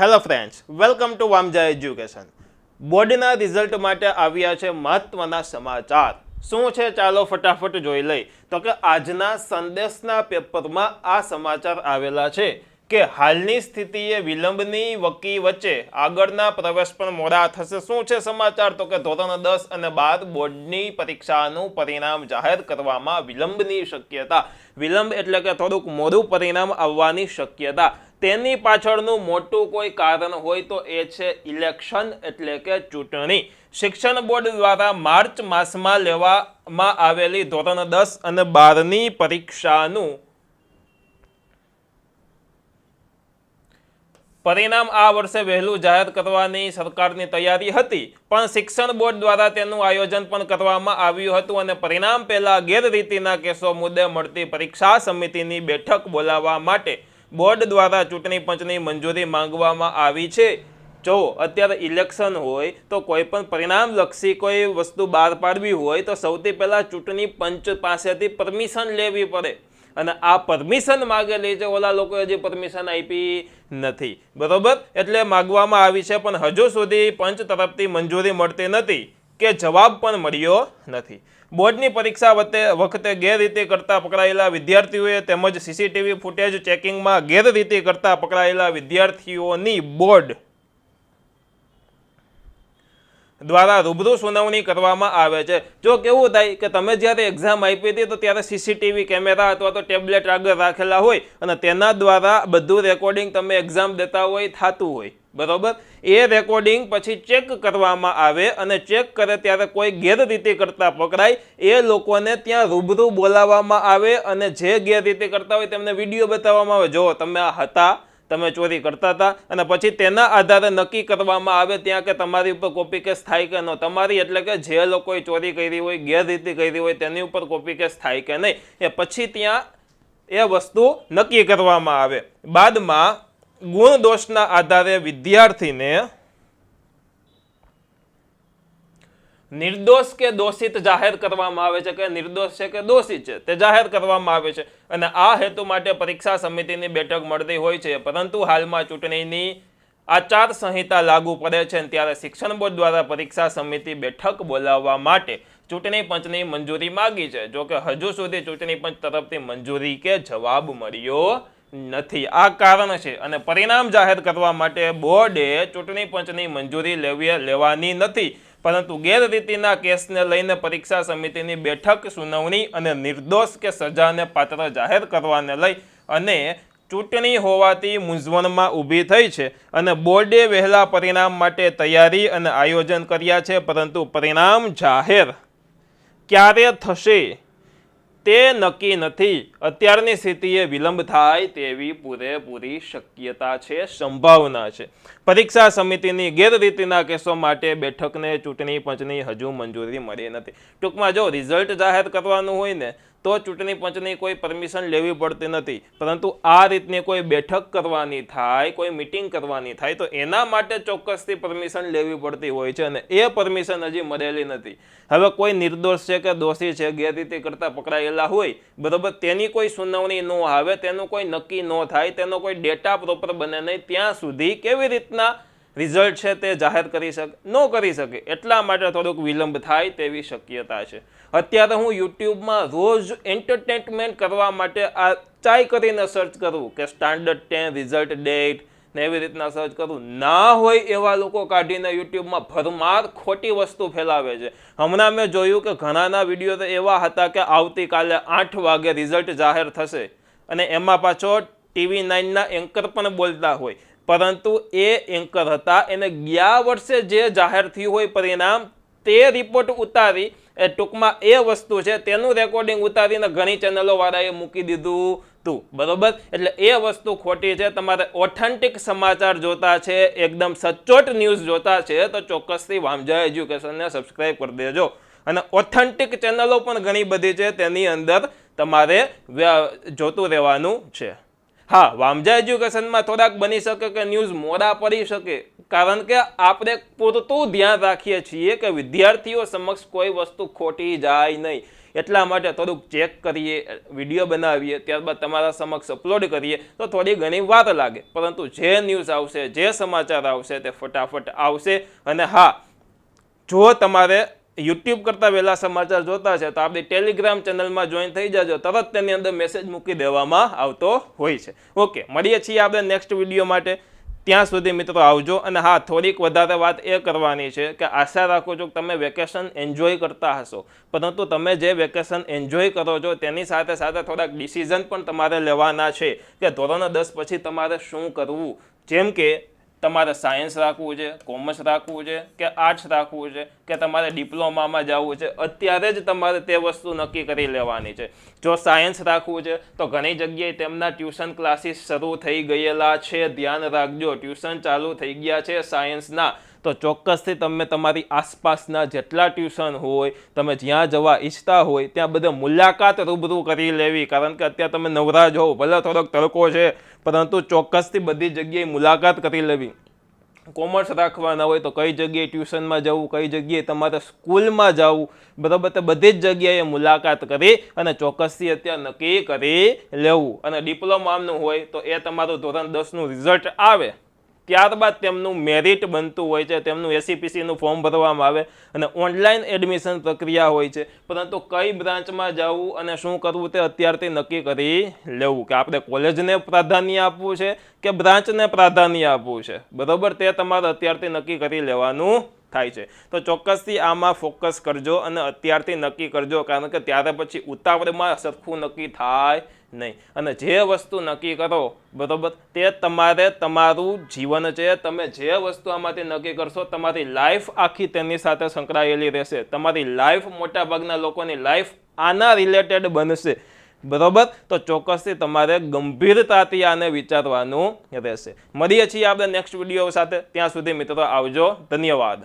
Hello friends welcome to Vamja education બોર્ડના result માટે આવ્યા છે મહત્વના સમાચાર. શું છે? ચાલો ફટાફટ જોઈ લઈ તો કે આજના સંદેશના પેપરમાં આ સમાચાર આવેલા છે કે હાલની સ્થિતિએ વિલંબની વકી વચ્ચે આગળના પ્રવેશ પણ મોડા થશે. શું છે સમાચાર? તો કે ધોરણ દસ અને બાર બોર્ડની પરીક્ષાનું પરિણામ જાહેર કરવામાં વિલંબની શક્યતા. વિલંબ એટલે કે થોડુંક મોડું પરિણામ આવવાની શક્યતા. તેની પાછળનું મોટું કોઈ કારણ હોય તો એ છે ઇલેક્શન એટલે કે ચૂંટણી. શિક્ષણ બોર્ડ દ્વારા માર્ચ માસમાં લેવામાં આવેલી ધોરણ દસ અને બારની પરીક્ષાનું પરિણામ આ વર્ષે વહેલું જાહેર કરવાની સરકારની તૈયારી હતી. પણ શિક્ષણ બોર્ડ દ્વારા તેનું આયોજન પણ કરવામાં આવ્યું હતું અને પરિણામ પહેલા ગેરરીતિના કેસો મુદ્દે મળતી પરીક્ષા સમિતિની બેઠક બોલાવવા માટે બોર્ડ દ્વારા ચૂંટણી પંચની મંજૂરી માંગવામાં આવી છે. જો અત્યારે ઇલેક્શન હોય તો કોઈ પણ પરિણામલક્ષી કોઈ વસ્તુ બહાર પાડવી હોય તો સૌથી પહેલાં ચૂંટણી પંચ પાસેથી પરમિશન લેવી પડે. અને આ પરમિશન માગેલી છે ઓલા લોકોએ હજી પરમિશન આપી નથી. બરોબર? એટલે માગવામાં આવી છે, પણ હજુ સુધી પંચ તરફથી મંજૂરી મળતી નથી. કે જવાબ પણ મળ્યો નથી. બોર્ડની પરીક્ષા વખતે ગેરરીતિ કરતા પકડાયેલા વિદ્યાર્થીઓએ તેમજ સીસીટીવી ફૂટેજ ચેકિંગમાં ગેરરીતિ કરતા પકડાયેલા વિદ્યાર્થીઓની બોર્ડ દ્વારા રૂબરૂ સુનાવણી કરવામાં આવે છે. જો કેવું થાય કે તમે જ્યારે એક્ઝામ આપી હતી તો ત્યારે સીસીટીવી કેમેરા અથવા તો ટેબ્લેટ આગળ રાખેલા હોય અને તેના દ્વારા બધું રેકોર્ડિંગ તમે એક્ઝામ દેતા હોય, થતું હોય. બરોબર? એ રેકોર્ડિંગ પછી ચેક કરવામાં આવે અને ચેક કરે ત્યારે કોઈ ગેરરીતિ કરતા પકડાય. એ લોકોને ત્યાં રૂબરૂ બોલાવવામાં આવે અને જે ગેરરીતિ કરતા હોય તેમને વીડિયો બતાવવામાં આવે. જો તમે આ હતા, તમે ચોરી કરતા હતા અને પછી તેના આધારે નક્કી કરવામાં આવે ત્યાં કે તમારી ઉપર કોપી કેસ થાય કે ન. તમારી એટલે કે જે લોકોએ ચોરી કરી હોય, ગેરરીતિ કરી હોય, તેની ઉપર કોપી કેસ થાય કે નહીં. એ પછી ત્યાં એ વસ્તુ નક્કી કરવામાં આવે. બાદમાં ગુણ દોષના આધારે વિદ્યાર્થીને નિર્દોષ કે દોષિત જાહેર કરવામાં આવે છે કે નિર્દોષ છે કે દોષિત છે, તે જાહેર કરવામાં આવે છે. અને આ હેતુ માટે પરીક્ષા સમિતિની બેઠક મળતી હોય છે. પરંતુ હાલમાં ચૂંટણીની આચાર સંહિતા લાગુ પડે છે ત્યારે શિક્ષણ બોર્ડ દ્વારા પરીક્ષા સમિતિ બેઠક બોલાવવા માટે ચૂંટણી પંચની મંજૂરી માગી છે. જોકે હજુ સુધી ચૂંટણી પંચ તરફથી મંજૂરી કે જવાબ મળ્યો નથી. આ કારણ છે અને પરિણામ જાહેર કરવા માટે બોર્ડે ચૂંટણી પંચની મંજૂરી લેવી લેવાની નથી. પરંતુ ગેરરીતિના કેસને લઈને પરીક્ષા સમિતિની બેઠક, સુનાવણી અને નિર્દોષ કે સજાને પાત્ર જાહેર કરવાને લઈ અને ચૂંટણી હોવાથી મૂંઝવણમાં ઊભી થઈ છે અને બોર્ડે વહેલા પરિણામ માટે તૈયારી અને આયોજન કર્યા છે, પરંતુ પરિણામ જાહેર ક્યારે થશે? તે નક્કી નથી. અત્યારની સ્થિતિએ વિલંબ થાય તેવી પૂરેપૂરી શક્યતા છે, સંભાવના છે. પરીક્ષા સમિતિની ગેરરીતિના કેસો માટે બેઠકને ચૂંટણી પંચની હજુ મંજૂરી મળી નથી. ટૂંકમાં જો રિઝલ્ટ જાહેર કરવાનું હોય ને તો ચૂંટણી પંચની કોઈ પરમિશન લેવી પડતી નથી. પરંતુ આ રીતની કોઈ બેઠક કરવાની થાય, કોઈ મિટિંગ કરવાની થાય, તો એના માટે ચોક્કસથી પરમિશન લેવી પડતી હોય છે અને એ પરમિશન હજી મળેલી નથી. હવે કોઈ નિર્દોષ છે કે દોષી છે, ગેરરીતિ કરતાં પકડાયેલા હોય, બરાબર, તેની કોઈ સુનાવણી ન આવે, તેનું કોઈ નક્કી ન થાય, તેનો કોઈ ડેટા પ્રોપર બને નહીં, ત્યાં સુધી કેવી રીતના રિઝલ્ટ છે તે જાહેર કરી શકે, ન કરી શકે, એટલા માટે થોડુંક વિલંબ થાય તેવી શક્યતા છે. અત્યારે હું યુટ્યુબમાં રોજ એન્ટરટેનમેન્ટ કરવા માટે આ ચાય કરીને સર્ચ કરું કે સ્ટાન્ડર્ડ ટેન રિઝલ્ટ ડેટ ને એવી રીતના સર્ચ કરું. ના હોય એવા લોકો કાઢીને યુટ્યુબમાં ભરમાર ખોટી વસ્તુ ફેલાવે છે. હમણાં મેં જોયું કે ઘણાના વીડિયો તો એવા હતા કે આવતીકાલે આઠ વાગે રિઝલ્ટ જાહેર થશે અને એમાં પાછો ટીવી નાઇનના એન્કર પણ બોલતા હોય. પરંતુ એ એન્કર હતા. એને ગયા વર્ષે જે જાહેર થયું હોય પરિણામ, તે રિપોર્ટ ઉતારી. એ ટૂંકમાં એ વસ્તુ છે, તેનું રેકોર્ડિંગ ઉતારીને ઘણી ચેનલોવાળાએ મૂકી દીધું તું. બરોબર? એટલે એ વસ્તુ ખોટી છે. તમારે ઓથેન્ટિક સમાચાર જોતા છે, એકદમ સચોટ ન્યૂઝ જોતા છે, તો ચોક્કસથી વામજા એજ્યુકેશનને સબસ્ક્રાઈબ કરી દેજો. અને ઓથેન્ટિક ચેનલો પણ ઘણી બધી છે, તેની અંદર તમારે જોતું રહેવાનું છે. હા વામજા એજ્યુકેશનમાં થોડાક બની શકે કે ન્યૂઝ મોડા પડી શકે? કારણ કે આપણે પૂરતું ધ્યાન રાખીએ છીએ કે વિદ્યાર્થીઓ સમક્ષ કોઈ વસ્તુ ખોટી જાય નહીં. એટલા માટે થોડુંક ચેક કરીએ વીડિયો બનાવીએ, ત્યારબાદ તમારા સમક્ષ અપલોડ કરીએ, તો થોડી ઘણી વાર લાગે. પરંતુ જે ન્યૂઝ આવશે, જે સમાચાર આવશે, તે ફટાફટ આવશે. અને હા, જો તમારે યુટ્યુબ કરતાં વહેલા સમાચાર જોતા છે, તો આપણી ટેલિગ્રામ ચેનલમાં જોઈન થઈ જાજો. તરત તેની અંદર મેસેજ મૂકી દેવામાં આવતો હોય છે. ઓકે મળીએ છીએ આપણે નેક્સ્ટ વીડિયો માટે. ત્યાં સુધી મિત્રો આવજો અને હા, થોડીક વધારે વાત એ કરવાની છે કે આશા રાખું છું કે તમે વેકેશન એન્જોય કરતા હશો. પરંતુ તમે જે વેકેશન એન્જોય કરો છો, તેની સાથે સાથે થોડાક ડિસિઝન પણ તમારે લેવાના છે કે ધોરણ દસ પછી તમારે શું કરવું? જેમ કે તમારે સાયન્સ રાખવું છે કોમર્સ રાખવું છે, કે આર્ટ્સ રાખવું છે, કે તમારે ડિપ્લોમામાં જવું છે, અત્યારે જ તમારે તે વસ્તુ નક્કી કરી લેવાની છે. જો સાયન્સ રાખવું છે, તો ઘણી જગ્યાએ તેમના ટ્યુશન ક્લાસીસ શરૂ થઈ ગયેલા છે. ધ્યાન રાખજો ટ્યુશન ચાલુ થઈ ગયા છે સાયન્સના તો ચોક્કસથી તમે તમારી આસપાસના જેટલા ટ્યુશન હોય, તમે જ્યાં જવા ઈચ્છતા હોય, ત્યાં બધે મુલાકાત રૂબરૂ કરી લેવી. કારણ કે અત્યારે તમે નવરા હોવ, ભલે થોડોક તડકો છે, પરંતુ ચોક્કસથી બધી જગ્યાએ મુલાકાત કરી લેવી. કોમર્સ રાખવાના હોય તો કઈ જગ્યાએ ટ્યુશનમાં જવું, કઈ જગ્યાએ તમારે સ્કૂલમાં જવું, બરાબર તો બધી જ જગ્યાએ મુલાકાત કરી અને ચોક્કસથી અત્યારે નક્કી કરી લેવું. અને ડિપ્લોમાનું હોય તો એ તમારું ધોરણ દસનું રિઝલ્ટ આવે. ત્યારબાદ તેમનું મેરિટ બનતું હોય છે, તેમનું એસીપીસીનું ફોર્મ ભરવામાં આવે અને ઓનલાઈન એડમિશન પ્રક્રિયા હોય છે. પરંતુ કઈ બ્રાન્ચમાં જવું અને શું કરવું તે અત્યારથી નક્કી કરી લેવું કે આપણે કોલેજને પ્રાધાન્ય આપવું છે કે બ્રાન્ચને પ્રાધાન્ય આપવું છે? બરાબર? તે તમારે અત્યારથી નક્કી કરી લેવાનું થાય છે. તો ચોક્કસથી આમાં ફોકસ કરજો અને અત્યારથી નક્કી કરજો, કારણ કે ત્યારે પછી ઉતાવળમાં સરખું નક્કી થાય નહીં. અને જે વસ્તુ નક્કી કરો, બરાબર, તે તમારે તમારું જીવન છે. તમે જે વસ્તુ આમાંથી નક્કી કરશો, તમારી લાઈફ આખી તેની સાથે સંકળાયેલી રહેશે. તમારી લાઈફ મોટાભાગના લોકોની લાઈફ આના રિલેટેડ બનશે. બરોબર? તો ચોક્કસથી તમારે ગંભીરતાથી આને વિચારવાનું રહેશે. મળીએ છીએ આપણે નેક્સ્ટ વીડિયો સાથે. ત્યાં સુધી મિત્રો આવજો. ધન્યવાદ.